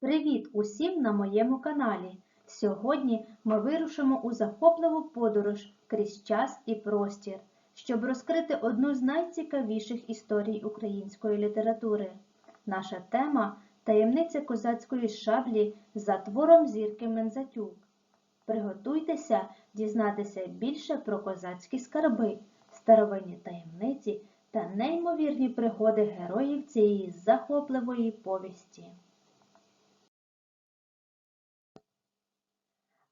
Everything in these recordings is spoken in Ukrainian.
Привіт усім на моєму каналі! Сьогодні ми вирушимо у захопливу подорож крізь час і простір, щоб розкрити одну з найцікавіших історій української літератури. Наша тема таємниця козацької шаблі за твором зірки Мензатюк. Приготуйтеся дізнатися більше про козацькі скарби, старовинні таємниці та неймовірні пригоди героїв цієї захопливої повісті.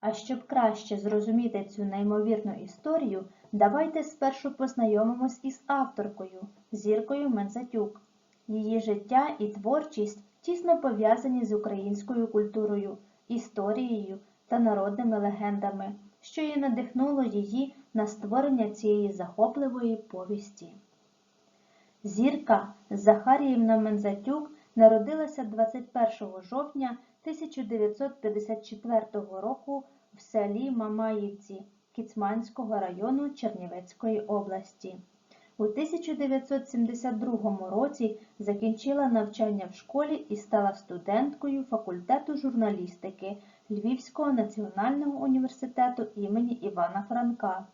А щоб краще зрозуміти цю неймовірну історію, давайте спершу познайомимось із авторкою Зіркою Мензатюк. Її життя і творчість тісно пов'язані з українською культурою, історією та народними легендами, що і надихнуло її на створення цієї захопливої повісті. Зірка Захаріївна Мензатюк народилася 21 жовтня 1954 року в селі Мамаївці Кіцманського району Чернівецької області. У 1972 році закінчила навчання в школі і стала студенткою факультету журналістики Львівського національного університету імені Івана Франка.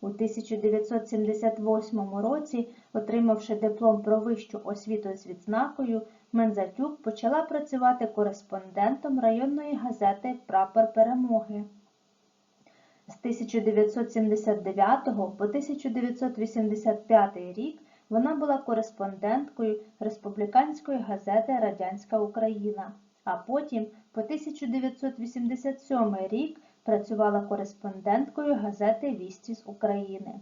У 1978 році, отримавши диплом про вищу освіту з відзнакою, Мензатюк почала працювати кореспондентом районної газети Прапор перемоги. З 1979 по 1985 рік вона була кореспонденткою республіканської газети Радянська Україна, а потім по 1987 рік працювала кореспонденткою газети Вісті з України.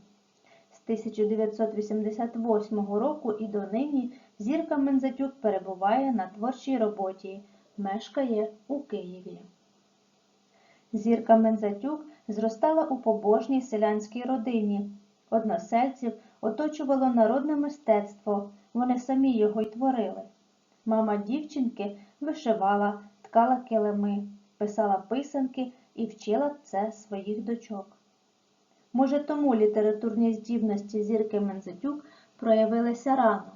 З 1988 року і донині Зірка Мензатюк перебуває на творчій роботі, мешкає у Києві. Зірка Мензатюк зростала у побожній селянській родині. Односельців оточувало народне мистецтво, вони самі його й творили. Мама дівчинки вишивала, ткала килими, писала писанки і вчила це своїх дочок. Може, тому літературні здібності зірки Мензатюк проявилися рано.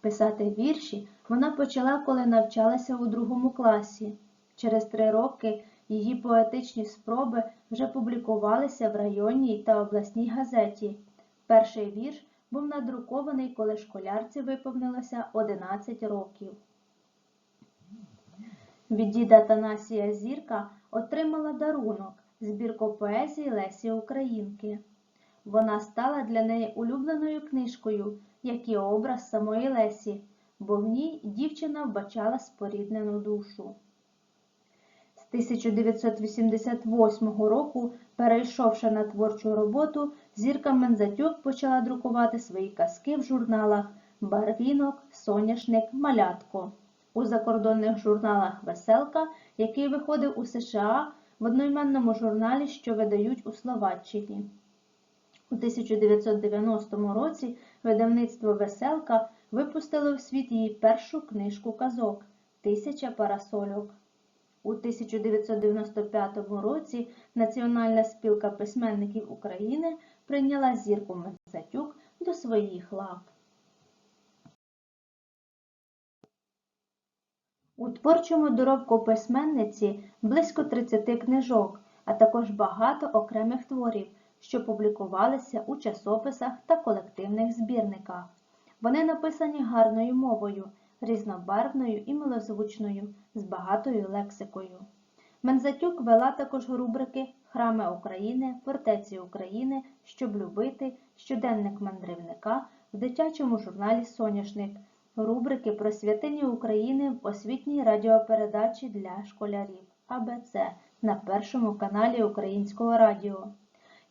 Писати вірші вона почала, коли навчалася у другому класі. Через три роки її поетичні спроби вже публікувалися в районній та обласній газеті. Перший вірш був надрукований, коли школярці виповнилося 11 років. Від діда Танасія Зірка отримала дарунок збірку поезії Лесі Українки. Вона стала для неї улюбленою книжкою, як і образ самої Лесі, бо в ній дівчина вбачала споріднену душу. З 1988 року, перейшовши на творчу роботу, зірка Мензатюк почала друкувати свої казки в журналах Барвінок, Соняшник, Малятко. У закордонних журналах Веселка, який виходив у США в одноіменному журналі, що видають у Словаччині. У 1990 році видавництво Веселка випустило в світ її першу книжку казок Тисяча парасольок. У 1995 році Національна спілка письменників України прийняла зірку Мензатюк до своїх лав. У творчому доробку письменниці близько 30 книжок, а також багато окремих творів, що публікувалися у часописах та колективних збірниках. Вони написані гарною мовою, різнобарвною і милозвучною, з багатою лексикою. Мензатюк вела також рубрики Храми України, Фортеці України, Щоб любити, Щоденник мандрівника в дитячому журналі Соняшник, рубрики про святині України в освітній радіопередачі для школярів АБЦ на першому каналі Українського радіо.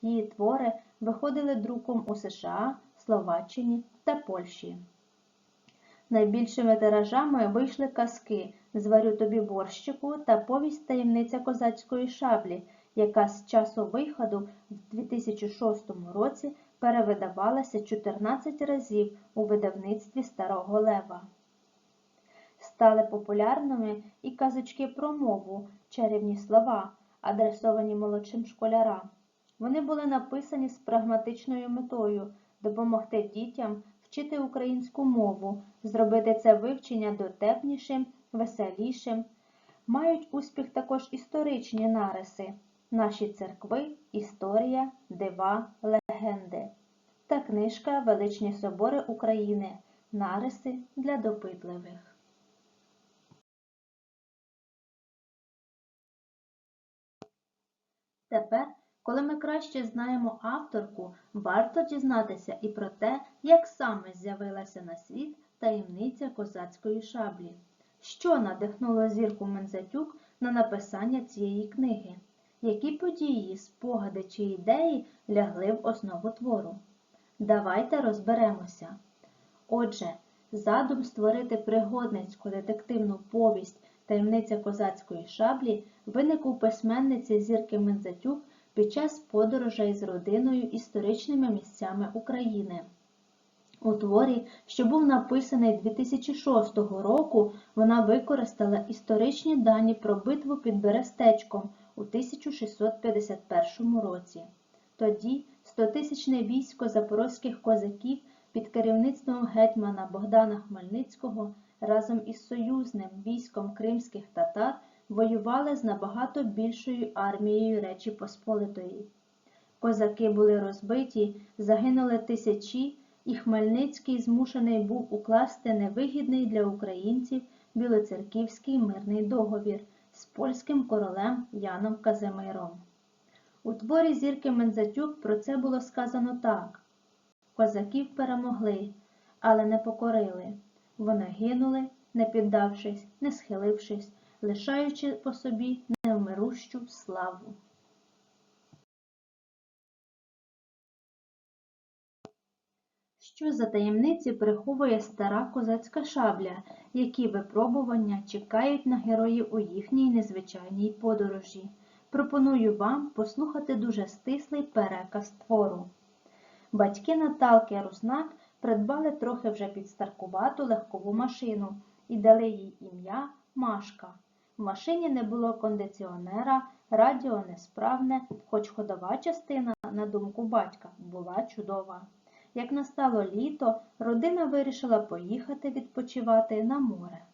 Її твори виходили друком у США, Словаччині та Польщі. Найбільшими тиражами вийшли казки Зварю тобі борщику та повість таємниця козацької шаблі, яка з часу виходу в 2006 році перевидавалася 14 разів у видавництві Старого Лева. Стали популярними і казочки про мову, чарівні слова, адресовані молодшим школярам. Вони були написані з прагматичною метою допомогти дітям вчити українську мову, зробити це вивчення дотепнішим, веселішим. Мають успіх також історичні нариси Наші церкви, історія, дива, легенди та книжка Величні собори України. Нариси для допитливих. Коли ми краще знаємо авторку, варто дізнатися і про те, як саме з'явилася на світ таємниця козацької шаблі. Що надихнуло зірку Мензатюк на написання цієї книги? Які події, спогади чи ідеї лягли в основу твору? Давайте розберемося. Отже, задум створити пригодницьку детективну повість Таємниця козацької шаблі виник у письменниці Зірки Мензатюк під час подорожей з родиною історичними місцями України. У творі, що був написаний 2006 року, вона використала історичні дані про битву під Берестечком у 1651 році. Тоді 100-тисячне військо запорозьких козаків під керівництвом гетьмана Богдана Хмельницького разом із союзним військом кримських татар воювали з набагато більшою армією Речі Посполитої. Козаки були розбиті, загинули тисячі, і Хмельницький змушений був укласти невигідний для українців Білоцерківський мирний договір з польським королем Яном Казимиром. У творі зірки Мензатюк про це було сказано так: Козаків перемогли, але не покорили. Вони гинули, не піддавшись, не схилившись, лишаючи по собі невмирущу славу. Що за таємниці приховує стара козацька шабля, які випробування чекають на героїв у їхній незвичайній подорожі? Пропоную вам послухати дуже стислий переказ твору. Батьки Наталки Руснак придбали трохи вже підстаркувату легкову машину і дали їй ім'я Машка. В машині не було кондиціонера, радіо несправне, хоч ходова частина, на думку батька, була чудова. Як настало літо, родина вирішила поїхати відпочивати на море.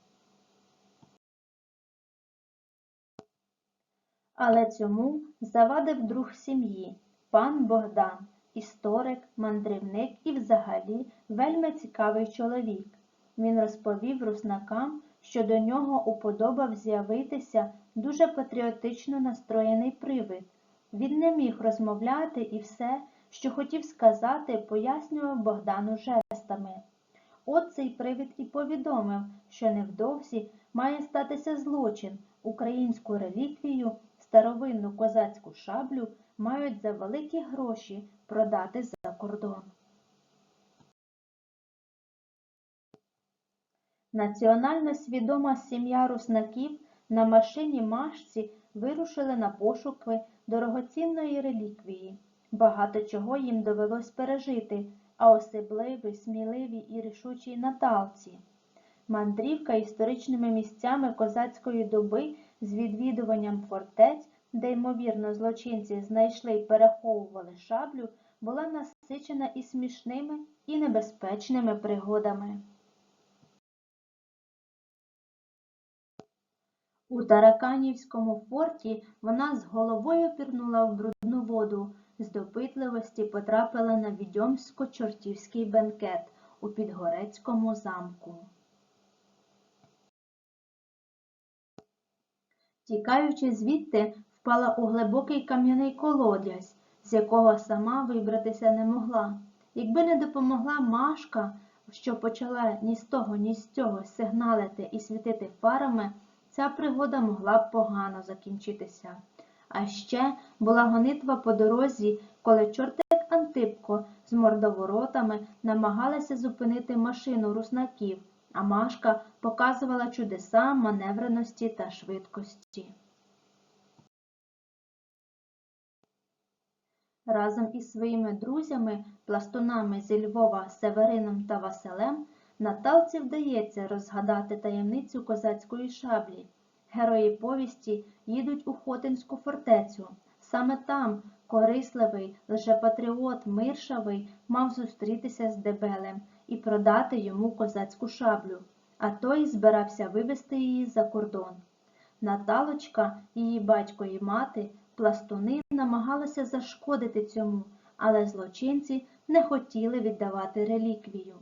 Але цьому завадив друг сім'ї, пан Богдан, історик, мандрівник і взагалі вельми цікавий чоловік. Він розповів руснакам, що до нього уподобав з'явитися дуже патріотично настроєний привид. Він не міг розмовляти і все, що хотів сказати, пояснював Богдану жестами. От цей привид і повідомив, що невдовзі має статися злочин, українську реліквію, старовинну козацьку шаблю мають за великі гроші продати за кордон. Національно свідома сім'я руснаків на машині Машці вирушили на пошуки дорогоцінної реліквії. Багато чого їм довелось пережити, а особливі, сміливі і рішучі Наталці. Мандрівка історичними місцями козацької доби з відвідуванням фортець, де, ймовірно, злочинці знайшли й переховували шаблю, була насичена і смішними, і небезпечними пригодами. У Тараканівському форті вона з головою пірнула в брудну воду, з допитливості потрапила на відьомсько-чортівський бенкет у Підгорецькому замку. Тікаючи звідти, впала у глибокий кам'яний колодязь, з якого сама вибратися не могла. Якби не допомогла Машка, що почала ні з того, ні з цього сигналити і світити фарами, ця пригода могла б погано закінчитися. А ще була гонитва по дорозі, коли чортик Антипко з мордоворотами намагалися зупинити машину руснаків, а Машка показувала чудеса маневреності та швидкості. Разом із своїми друзями, пластунами зі Львова Северином та Василем, Наталці вдається розгадати таємницю козацької шаблі. Герої повісті їдуть у Хотинську фортецю. Саме там корисливий лжепатріот Миршавий мав зустрітися з Дебелем і продати йому козацьку шаблю, а той збирався вивезти її за кордон. Наталочка, її батько і мати, пластуни намагалися зашкодити цьому, але злочинці не хотіли віддавати реліквію.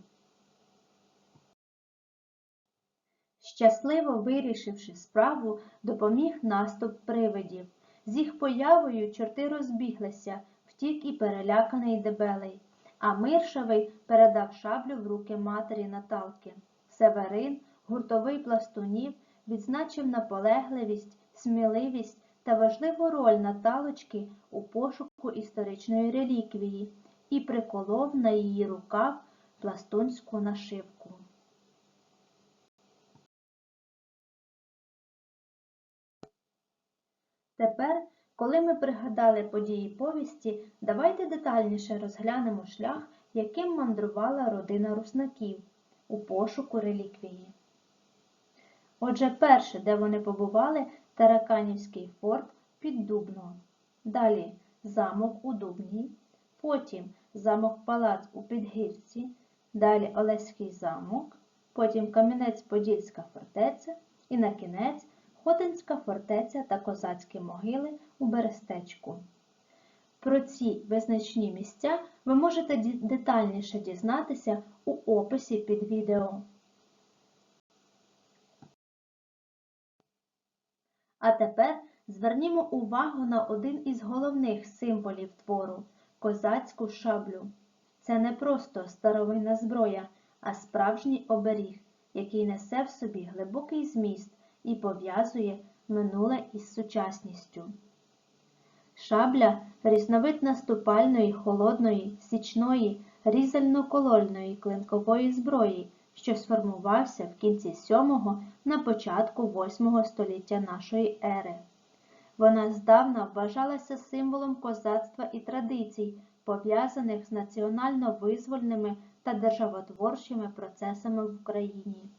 Щасливо вирішивши справу, допоміг наступ привидів. З їх появою чорти розбіглися, втік і переляканий дебелий, а Миршавий передав шаблю в руки матері Наталки. Северин, гуртовий пластунів, відзначив наполегливість, сміливість та важливу роль Наталочки у пошуку історичної реліквії і приколов на її рукав пластунську нашивку. Тепер, коли ми пригадали події повісті, давайте детальніше розглянемо шлях, яким мандрувала родина руснаків у пошуку реліквії. Отже, перше, де вони побували, Тараканівський форт під Дубно. Далі замок у Дубні, потім замок-палац у Підгірці, далі Олеський замок, потім Кам'янець-Подільська фортеця і на кінець Хотинська фортеця та козацькі могили у Берестечку. Про ці визначні місця ви можете детальніше дізнатися у описі під відео. А тепер звернімо увагу на один із головних символів твору козацьку шаблю. Це не просто старовинна зброя, а справжній оберіг, який несе в собі глибокий зміст і пов'язує минуле із сучасністю. Шабля різновид наступальної, холодної, січної, різально-колольної клинкової зброї, що сформувався в кінці 7-го на початку 8-го століття нашої ери. Вона здавна вважалася символом козацтва і традицій, пов'язаних з національно-визвольними та державотворчими процесами в Україні.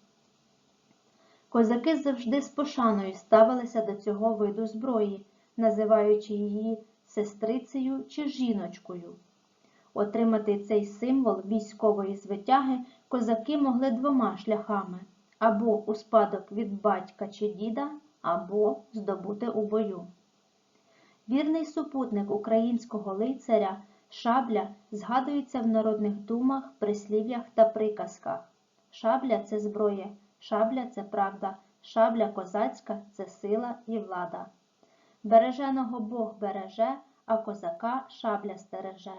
Козаки завжди з пошаною ставилися до цього виду зброї, називаючи її сестрицею чи жіночкою. Отримати цей символ військової звитяги козаки могли двома шляхами або у спадок від батька чи діда, або здобути у бою. Вірний супутник українського лицаря шабля згадується в народних думах, прислів'ях та приказках. Шабля це зброя, шабля це правда, шабля козацька це сила і влада. Береженого Бог береже, а козака шабля стереже.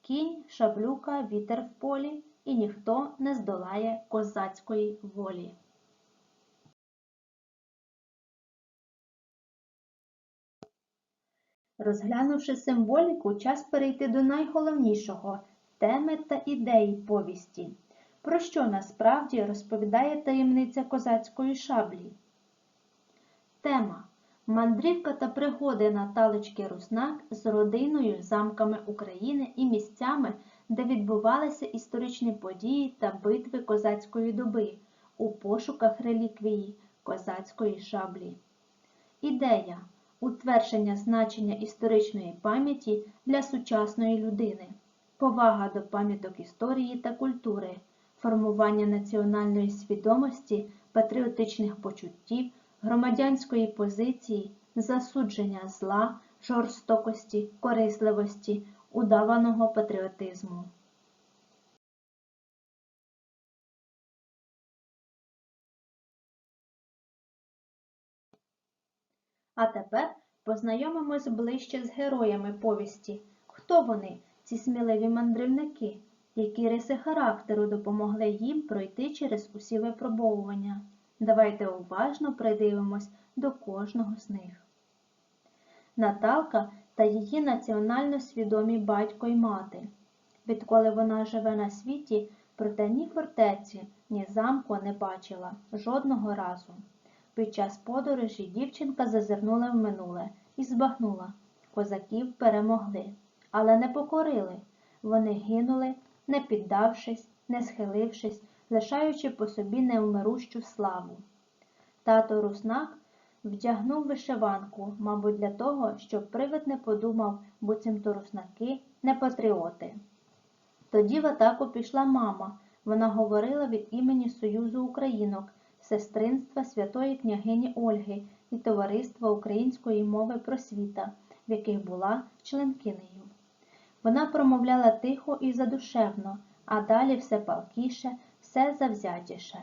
Кінь, шаблюка, вітер в полі, і ніхто не здолає козацької волі. Розглянувши символіку, час перейти до найголовнішого теми та ідеї повісті. Про що насправді розповідає таємниця козацької шаблі? Тема Мандрівка та пригоди Наталочки Руснак з родиною, замками України і місцями, де відбувалися історичні події та битви козацької доби у пошуках реліквії козацької шаблі. Ідея утвердження значення історичної пам'яті для сучасної людини, повага до пам'яток історії та культури, формування національної свідомості, патріотичних почуттів, громадянської позиції, засудження зла, жорстокості, корисливості, удаваного патріотизму. А тепер познайомимось ближче з героями повісті. Хто вони, ці сміливі мандрівники? Які риси характеру допомогли їм пройти через усі випробовування? Давайте уважно придивимось до кожного з них. Наталка та її національно свідомі батько й мати. Відколи вона живе на світі, проте ні фортеці, ні замку не бачила жодного разу. Під час подорожі дівчинка зазирнула в минуле і збагнула. Козаків перемогли, але не покорили. Вони гинули, не піддавшись, не схилившись, лишаючи по собі невмирущу славу. Тато Руснак вдягнув вишиванку, мабуть, для того, щоб привид не подумав, буцімто руснаки не патріоти. Тоді в атаку пішла мама. Вона говорила від імені Союзу Українок, сестринства святої княгині Ольги і Товариства української мови просвіта, в яких була членкинею. Вона промовляла тихо і задушевно, а далі все палкіше, все завзятіше.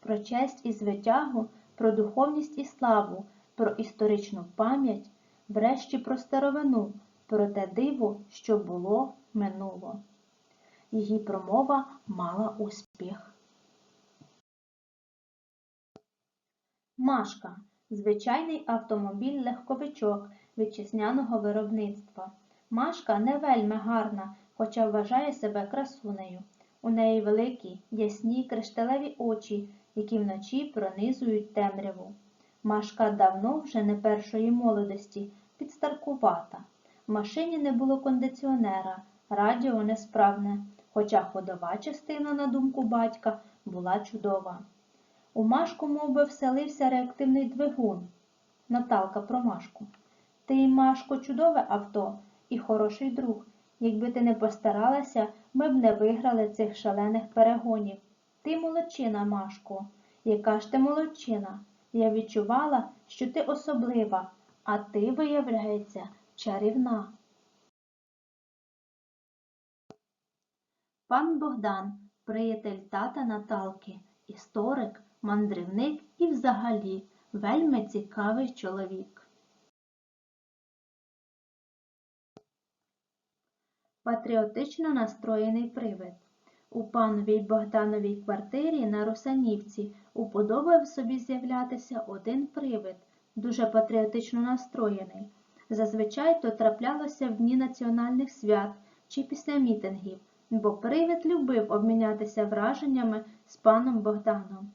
Про честь і звитягу, про духовність і славу, про історичну пам'ять, врешті про старовину, про те диво, що було, минуло. Її промова мала успіх. Машка звичайний автомобіль-легковичок вітчизняного виробництва. Машка не вельми гарна, хоча вважає себе красунею. У неї великі, ясні кришталеві очі, які вночі пронизують темряву. Машка давно вже не першої молодості, підстаркувата. В машині не було кондиціонера, радіо несправне, хоча ходова частина, на думку батька, була чудова. У Машку мов би, вселився реактивний двигун. Наталка про Машку. Ти, Машко, чудове авто і хороший друг. Якби ти не постаралася, ми б не виграли цих шалених перегонів. Ти молодчина, Машко. Яка ж ти молодчина? Я відчувала, що ти особлива, а ти, виявляється, чарівна. Пан Богдан, приятель тата Наталки, історик, мандрівник і взагалі вельми цікавий чоловік. Патріотично настроєний привид. У пановій Богдановій квартирі на Русанівці уподобав собі з'являтися один привид, дуже патріотично настроєний. Зазвичай то траплялося в дні національних свят чи після мітингів, бо привид любив обмінятися враженнями з паном Богданом.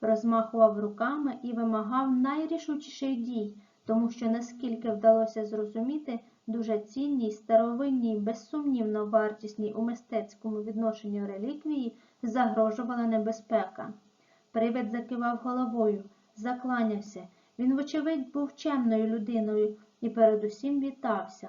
Розмахував руками і вимагав найрішучіших дій, тому що наскільки вдалося зрозуміти, дуже цінній, старовинній, безсумнівно вартісній у мистецькому відношенню реліквії загрожувала небезпека. Привид закивав головою, закланявся. Він, вочевидь, був чемною людиною і передусім вітався.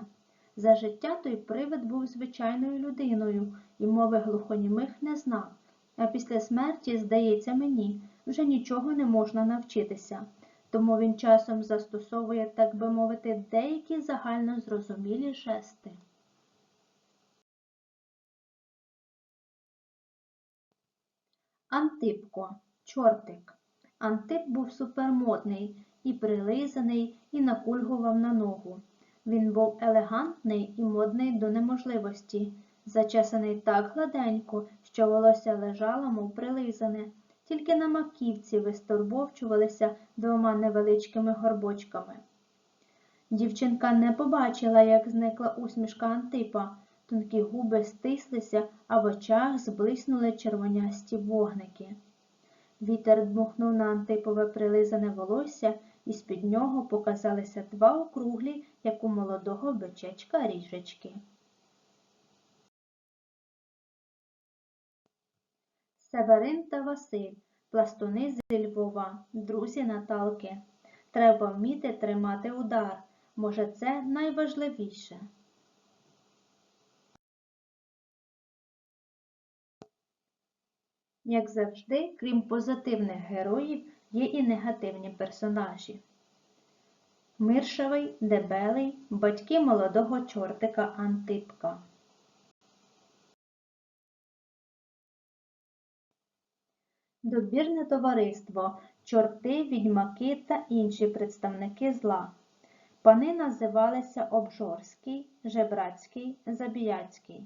За життя той привид був звичайною людиною і мови глухонімих не знав. А після смерті, здається мені, вже нічого не можна навчитися тому він часом застосовує, так би мовити, деякі загально зрозумілі жести. Антипко чортик. Антип був супермодний і прилизаний, і накульгував на ногу. Він був елегантний і модний до неможливості, зачесаний так гладенько, що волосся лежало, мов прилизане, тільки на маківці вистурбовчувалися двома невеличкими горбочками. Дівчинка не побачила, як зникла усмішка Антипа. Тонкі губи стислися, а в очах зблиснули червонясті вогники. Вітер дмухнув на Антипове прилизане волосся, і з-під нього показалися два округлі, як у молодого бичечка ріжечки. Северин та Василь, пластуни з Львова, друзі Наталки. Треба вміти тримати удар. Може, це найважливіше. Як завжди, крім позитивних героїв, є і негативні персонажі. Миршавий, дебелий, батьки молодого чортика Антипка. Добірне товариство, чорти, відьмаки та інші представники зла. Пани називалися Обжорський, Жебрацький, Забіяцький.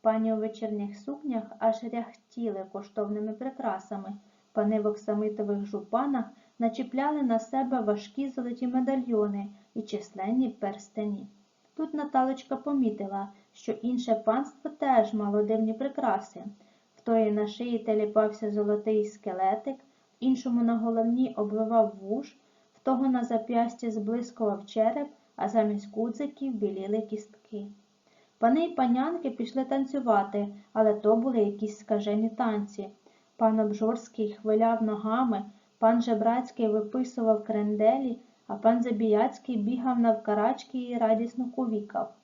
Пані у вечірніх сукнях аж ряхтіли коштовними прикрасами. Пани в оксамитових жупанах начіпляли на себе важкі золоті медальйони і численні перстені. Тут Наталочка помітила, що інше панство теж мало дивні прикраси тої на шиї теліпався золотий скелетик, іншому на головні обвивав вуш, в того на зап'ясті зблискував череп, а замість кудзиків біліли кістки. Пани й панянки пішли танцювати, але то були якісь скажені танці. Пан Обжорський хвиляв ногами, пан Жебрацький виписував кренделі, а пан Забіяцький бігав навкарачки і радісно кувікав.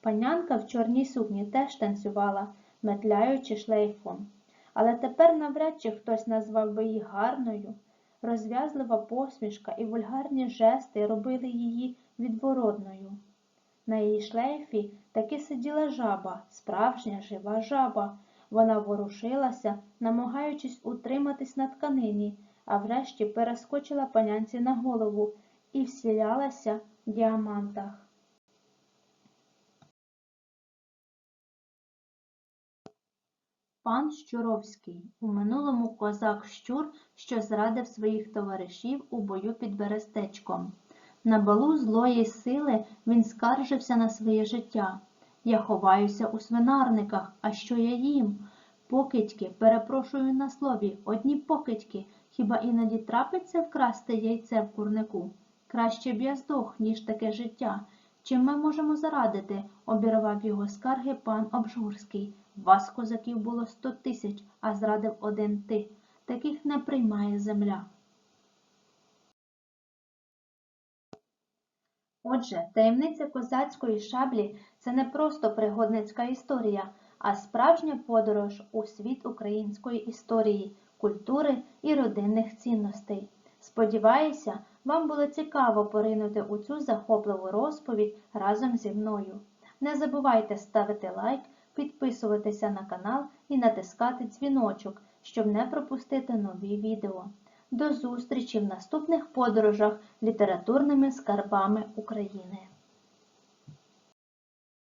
Панянка в чорній сукні теж танцювала, метляючи шлейфом. Але тепер навряд чи хтось назвав би її гарною. Розв'язлива посмішка і вульгарні жести робили її відворотною. На її шлейфі таки сиділа жаба, справжня жива жаба. Вона ворушилася, намагаючись утриматись на тканині, а врешті перескочила панянці на голову і вселялася в діамантах. Пан Щуровський, у минулому козак Щур, що зрадив своїх товаришів у бою під Берестечком. На балу злої сили він скаржився на своє життя. Я ховаюся у свинарниках, а що я їм? Покидьки, перепрошую на слові, одні покидьки, хіба іноді трапиться вкрасти яйце в курнику? Краще б я здох, ніж таке життя. Чим ми можемо зарадити? обірвав його скарги пан Обжурський. Вас, козаків, було сто тисяч, а зрадив один ти. Таких не приймає земля. Отже, таємниця козацької шаблі це не просто пригодницька історія, а справжня подорож у світ української історії, культури і родинних цінностей. Сподіваюся, вам було цікаво поринути у цю захопливу розповідь разом зі мною. Не забувайте ставити лайк, підписуватися на канал і натискати дзвіночок, щоб не пропустити нові відео. До зустрічі в наступних подорожах літературними скарбами України.